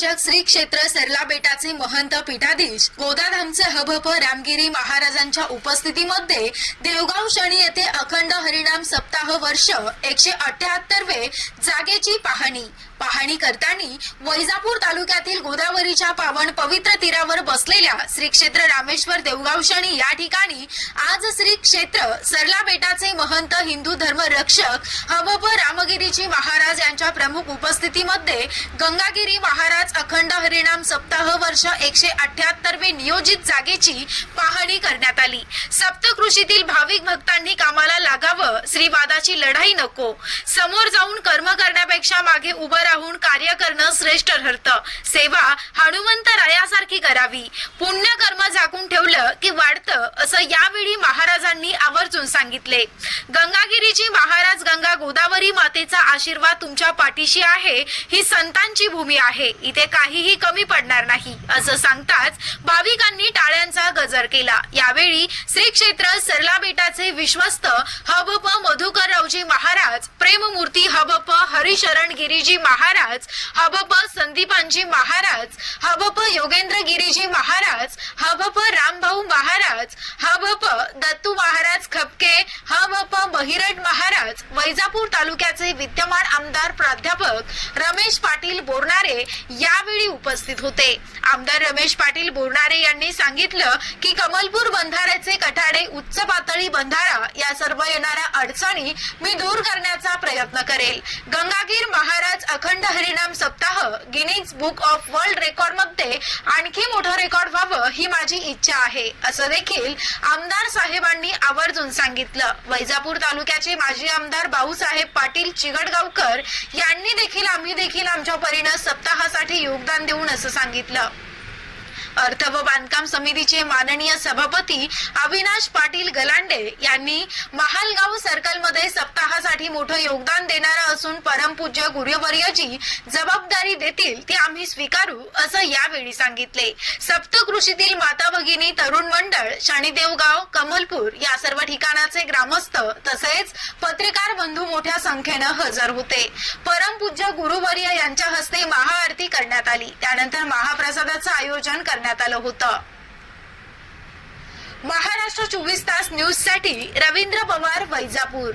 रक्षक श्री क्षेत्र सरला बेटाचे महंत पीठाधीश गोदाधामचे हभप रामगिरी महाराजांच्या उपस्थितीमध्ये देवगाव शणी येथे अखंड हरिणाम सप्ताह वर्ष एकशे अठ्याहत्तरवे जागेची पाहणी. पाहणी करताना वैजापूर तालुक्यातील गोदावरीच्या पावन पवित्र तीरावर बसलेल्या श्री क्षेत्र रामेश्वर देवगाव शनी या ठिकाणी आज श्री क्षेत्र सरला बेटाचे महंत हिंदू धर्म रक्षक हबप रामगिरीजी महाराज यांच्या प्रमुख उपस्थितीमध्ये गंगागिरी महाराज अखंड हरिणाम सप्ताह वर्ष एकशे अठ्याहत्तरवे नियोजित जागेची पाहणी करण्यात आली. सप्तकृषीतील भाविक भक्तांनी कामाला लागावं श्रीवादाची लढाई नको. समोर जाऊन कर्म करण्यापेक्षा मागे उभं राहून कार्य करणं श्रेष्ठ ठरतं. सेवा हनुमंत रायासारखी करावी. पुण्य कर्म झाकून ठेवलं की वाढतं असं यावेळी महाराजांनी आवर्जून सांगितले. गंगागिरीची महाराज गंगा गोदावरी मातेचा आशीर्वाद तुमच्या पाठीशी आहे ही संतांची भूमी आहे. इथे काहीही कमी पडणार नाही असं सांगताच भाविकांनी टाळ्यांचा गजर केला. यावेळी श्री क्षेत्र सरला बेटाचे विश्वस्त हबप मधुकररावजी महाराज प्रेममूर्ती हबप हरिशरण गिरीजी महाराज हबप संदीपांजी महाराज हबप योगेंद्र गिरीजी महाराज हबप रामभाऊ महाराज हबप दत्तू महाराज खपके हबप बहिरट महाराज वैजापूर तालुक्याचे विद्यमान आमदार प्राध्यापक रमेश पाटील बोरणारे यावेळी उपस्थित होते. आमदार रमेश पाटील बोरणारे यांनी सांगितलं की कमलपूर बंधाऱ्याचे कठाडे उच्च पातळी बंधारा या सर्व येणाऱ्या अडचणी मी दूर करण्याचा प्रयत्न करेल. गंगागीर महाराज अखंड हरिनाम सप्ताह गिनीज बुक ऑफ वर्ल्ड रेकॉर्डमध्ये आणखी मोठं रेकॉर्ड व्हावं ही माझी इच्छा आहे असं देखील आमदार साहेबांनी आवर्जून सांगितलं. वैजापूर तालुक्याचे माजी आमदार भाऊसाहेब पाटील चिगडगावकर यांनी देखील आम्ही देखील आमच्या परीनं सप्ताहासाठी योगदान देऊन असं सांगितलं. अर्थ व बांधकाम समितीचे माननीय सभापती अविनाश पाटील गलांडे यांनी महालगाव सर्कलमध्ये सप्ताहासाठी मोठं योगदान देणारं असून परमपूज्य गुरुवर्यजी जबाबदारी देतील ती आम्ही स्वीकारू असं यावेळी सांगितले. सप्तकृषीतील माता भगिनी तरुण मंडळ शाणीदेवगाव कमलपूर या सर्व ठिकाणाचे ग्रामस्थ तसेच पत्रकार बंधू मोठ्या संख्येनं हजर होते. परमपूज्य गुरुवर्य यांच्या हस्ते महाआरती करण्यात आली. त्यानंतर महाप्रसादाचं आयोजन करण्यात आलं होतं. महाराष्ट्र चोवीस तास न्यूजसाठी रवींद्र पवार वैजापूर.